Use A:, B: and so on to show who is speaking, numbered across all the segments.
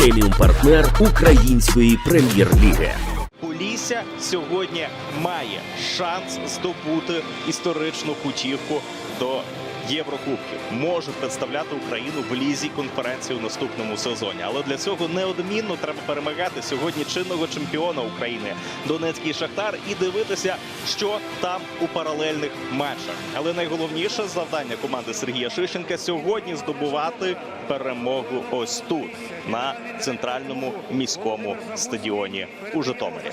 A: преміум партнер української прем'єр-ліги.
B: Полісся сьогодні має шанс здобути історичну путівку до Єврокубків. Може представляти Україну в лізі конференції у наступному сезоні. Але для цього неодмінно треба перемагати сьогодні чинного чемпіона України Донецький Шахтар і дивитися, що там у паралельних матчах. Але найголовніше завдання команди Сергія Шищенка сьогодні здобувати перемогу ось тут, на центральному міському стадіоні у Житомирі.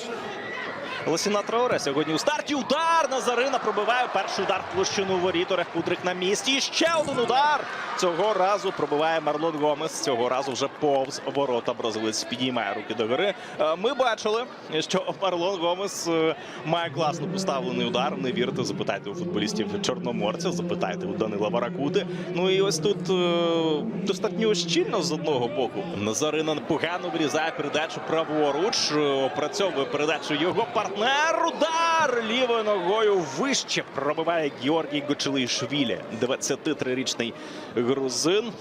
B: Лосіна Траоре сьогодні у старті. Удар Назарина пробиває перший удар площину воріт. Орех Кудрик на місці. І ще один удар. Цього разу пробиває Марлон Гомес. Цього разу вже повз ворота бразилець підіймає руки до гори. Е, Ми бачили, що Марлон Гомес е, має класно поставлений удар. Не вірите, запитайте у футболістів Чорноморця, запитайте у Данила Варакути. Ну і ось тут е, достатньо щільно з одного боку. Назарина погано вирізає передачу праворуч. Опрацьовує передачу його партнер. Удар лівою ногою вище пробиває Георгій Гочелишвілі. 23-річний грузин.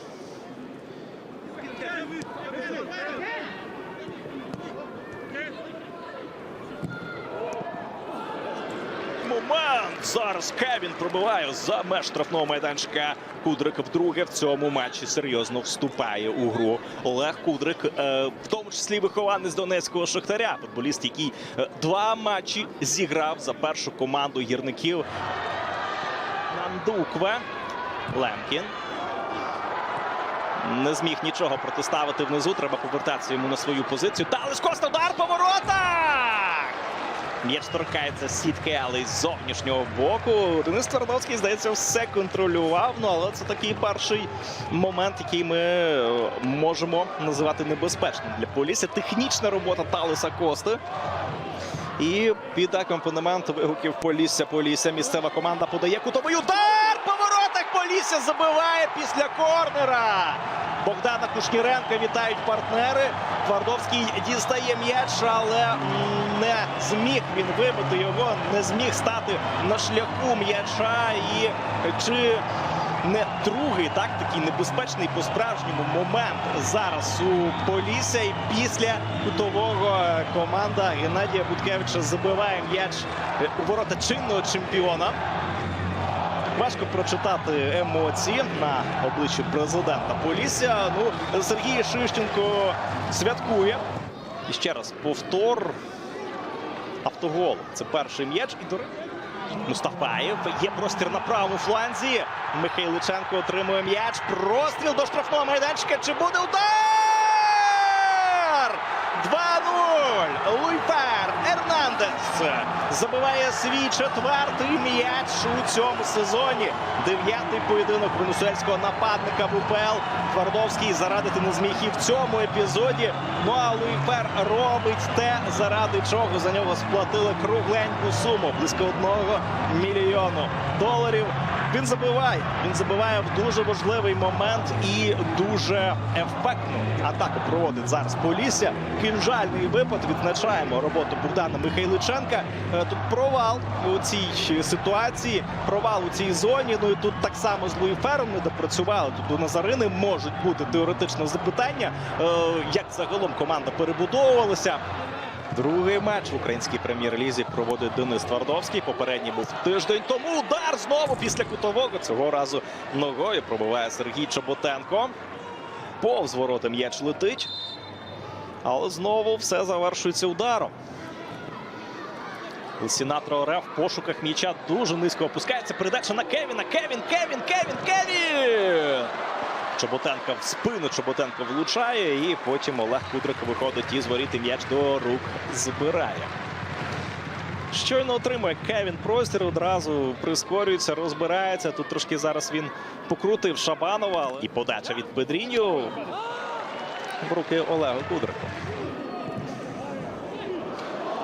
B: Момент! Зараз Кевін пробиває за меж штрафного майданчика. Кудрик вдруге в цьому матчі серйозно вступає у гру. Олег Кудрик, е, в тому числі вихованець Донецького Шахтаря. Футболіст, який е, два матчі зіграв за першу команду гірників. Нандукве. Лемкін. Не зміг нічого протиставити внизу. Треба повертатися йому на свою позицію. Талис Коста удар по воротах! М'яч торкається сітки, але із зовнішнього боку. Денис Твардовський, здається, все контролював. Ну, але це такий перший момент, який ми е, можемо називати небезпечним для Полісся. Технічна робота Талеса Кости. І під акомпанемент вигуків Полісся, Полісся. Місцева команда подає кутовий удар. Полісся забиває після корнера. Богдана Кушніренка вітають партнери. Твардовський дістає м'яч, але не зміг він вибити його, не зміг стати на шляху м'яча. І чи не другий, так такий небезпечний по-справжньому момент зараз у Полісся. І після кутового команда Геннадія Буткевича забиває м'яч у ворота чинного чемпіона. Важко прочитати емоції на обличчі президента Полісся. Ну, Сергій Шищенко святкує. І ще раз повтор. Автогол. Це перший м'яч. І до Мустафаєв. Є простір на правому фланзі. Михайличенко отримує м'яч. Простріл до штрафного майданчика. Чи буде удар? 2-0. Луйфер Ернандес забиває свій четвертий м'яч у цьому сезоні. Дев'ятий поєдинок венесуельського нападника в УПЛ. Твардовський зарадити не зміг і в цьому епізоді. Ну а Луйфер робить те, заради чого за нього сплатили кругленьку суму близько одного мільйону доларів. Він забиває. Він забиває в дуже важливий момент і дуже ефектну атаку проводить зараз Полісся. Кінжальний випад. Відзначаємо роботу Богдана Михайличенка. Е, Тут провал у цій ситуації, провал у цій зоні. Ну і тут так само з Луїфером не допрацювали. Тут у Назарини можуть бути теоретично запитання, е, як загалом команда перебудовувалася. Другий матч в українській прем'єр-лізі проводить Денис Твардовський. Попередній був тиждень тому. Удар знову після кутового. Цього разу ногою пробиває Сергій Чоботенко. Повз ворота м'яч летить. Але знову все завершується ударом. Сінатро Оре в пошуках м'яча дуже низько опускається. Передача на Кевіна. Кевін, Кевін, Кевін, Кевін! Чоботенка в спину. Чоботенко влучає. І потім Олег Кудрик виходить із воріт і м'яч до рук збирає. Щойно отримує Кевін простір, одразу прискорюється, розбирається. Тут трошки зараз він покрутив Шабанова. І подача від Педріньо в руки Олега Кудрику.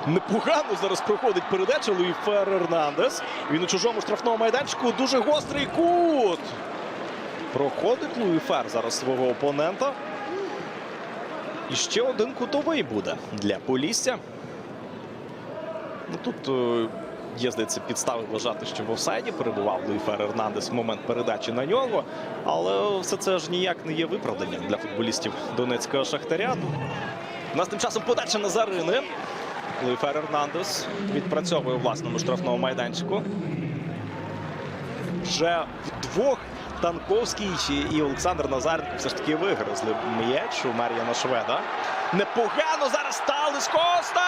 B: Непогано зараз проходить передача Луї Фер Ернандес. Він у чужому штрафному майданчику. Дуже гострий кут. Проходить Луї Фер зараз свого опонента. І ще один кутовий буде для Полісся. Ну, тут е, Є, здається, підстави вважати, що в офсайді перебував Луїфер Ернандес в момент передачі на нього. Але все це ж ніяк не є виправданням для футболістів Донецького Шахтаря. У нас тим часом подача Назарини. Луїфер Ернандес відпрацьовує у власному штрафному майданчику. Вже вдвох Танковський і Олександр Назаренко все ж таки вигризли м'яч у Мар'яна Шведа. Непогано зараз Талис Коста!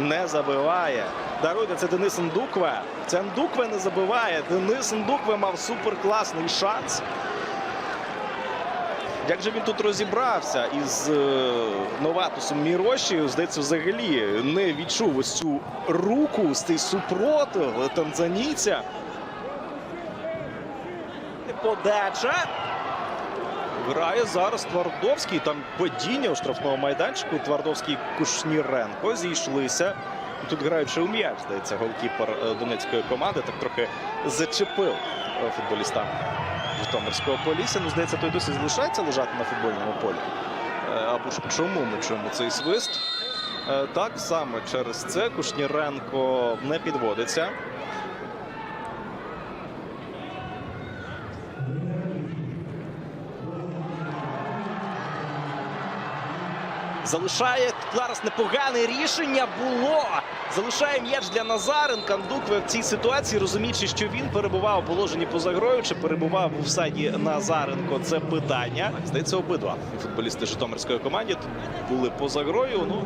B: Не забиває. Даруйте, це Денис Ндукве. Це Ндукве не забиває. Денис Ндукве мав суперкласний шанс. Як же він тут розібрався із е, Новатусом Міроші, здається, взагалі не відчув ось цю руку, з цей супротив танзанійця. Подача. Грає зараз Твардовський. Там падіння у штрафному майданчику. Твардовський Кушніренко зійшлися. Тут граючи у м'яч, здається, голкіпер е, донецької команди так трохи зачепив е, футболіста Житомирського Полісся. Ну, здається, той досі залишається лежати на футбольному полі. Е, Або ж чому ми чуємо цей свист? Е, Так саме через це Кушніренко не підводиться. Залишає зараз непогане рішення було. Залишає м'яч для Назаренка. Ндукве в цій ситуації, розуміючи, що він перебував у положенні поза грою, чи перебував у всаді Назаренко. Це питання. Здається, обидва футболісти Житомирської команди тут були поза грою. Ну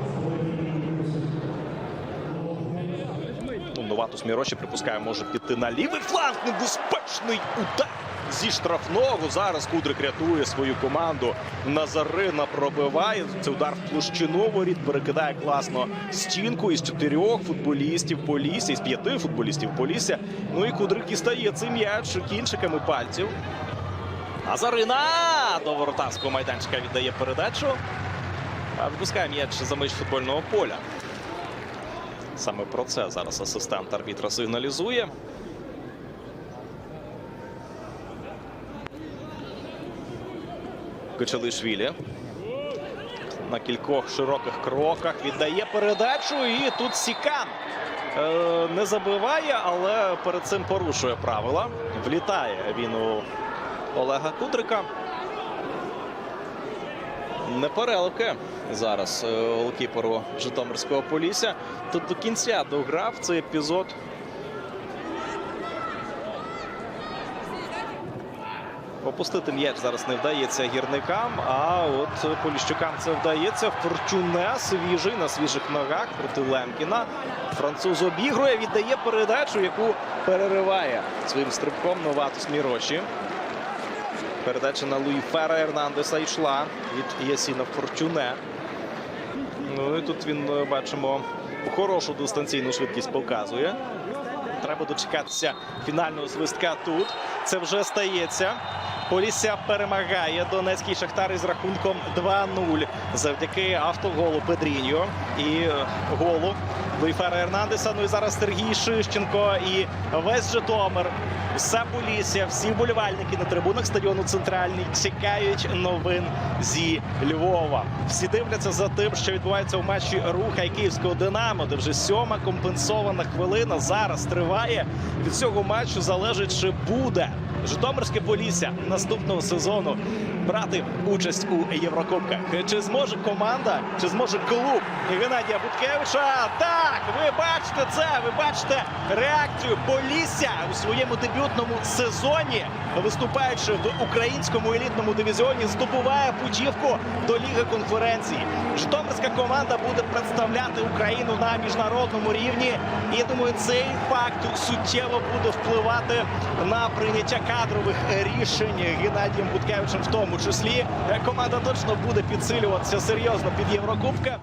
B: Ну, Новатус Міроші припускає, може піти на лівий фланг. Небезпечний удар зі штрафного. Зараз Кудрик рятує свою команду. Назарина пробиває. Це удар в площину воріт. Перекидає класно стінку із чотирьох футболістів Полісся, із п'яти футболістів Полісся. Ну і Кудрик дістає цей м'яч кінчиками пальців. Назарина до воротарського майданчика віддає передачу. А Випускає м'яч за меж футбольного поля. Саме про це зараз асистент арбітра сигналізує. Кочелишвілі на кількох широких кроках віддає передачу. І тут Сікан е, не забиває, але перед цим порушує правила. Влітає він у Олега Кудрика. Непереливки зараз е, голкіперу Житомирського Полісся. Тут до кінця дограв цей епізод. Опустити м'яч зараз не вдається гірникам, а от Поліщукам це вдається. Форчуне свіжий на свіжих ногах проти Лемкіна. Француз обігрує, віддає передачу, яку перериває своїм стрибком Новатус Міроші. Передача на Луї Фера Ернандеса йшла від Ясіна Форчуне. Ну і тут він е, бачимо хорошу дистанційну швидкість показує. Треба дочекатися фінального свистка тут. Це вже стається. Полісся перемагає Донецький Шахтар із рахунком 2-0 завдяки автоголу Педріньо і е, голу Луїфера Ернандеса. Ну і зараз Сергій Шищенко і весь Житомир. Все Полісся, всі вболівальники на трибунах стадіону Центральний чекають новин зі Львова. Всі дивляться за тим, що відбувається у матчі Руха і Київського Динамо, де вже сьома компенсована хвилина зараз триває. Від цього матчу залежить, чи буде Житомирське Полісся наступного сезону брати участь у Єврокубках. Чи зможе команда, чи зможе клуб Геннадія Буткевича? Так, ви бачите це. Ви бачите реакцію Полісся у своєму дебютному сезоні, виступаючи в українському елітному дивізіоні, здобуває путівку до Ліги конференції. Житомирська команда буде представляти Україну на міжнародному рівні. І я думаю, цей факт суттєво буде впливати на прийняття кадрових рішень Геннадієм Буткевичем, в тому числі команда точно буде підсилюватися серйозно під Єврокубка.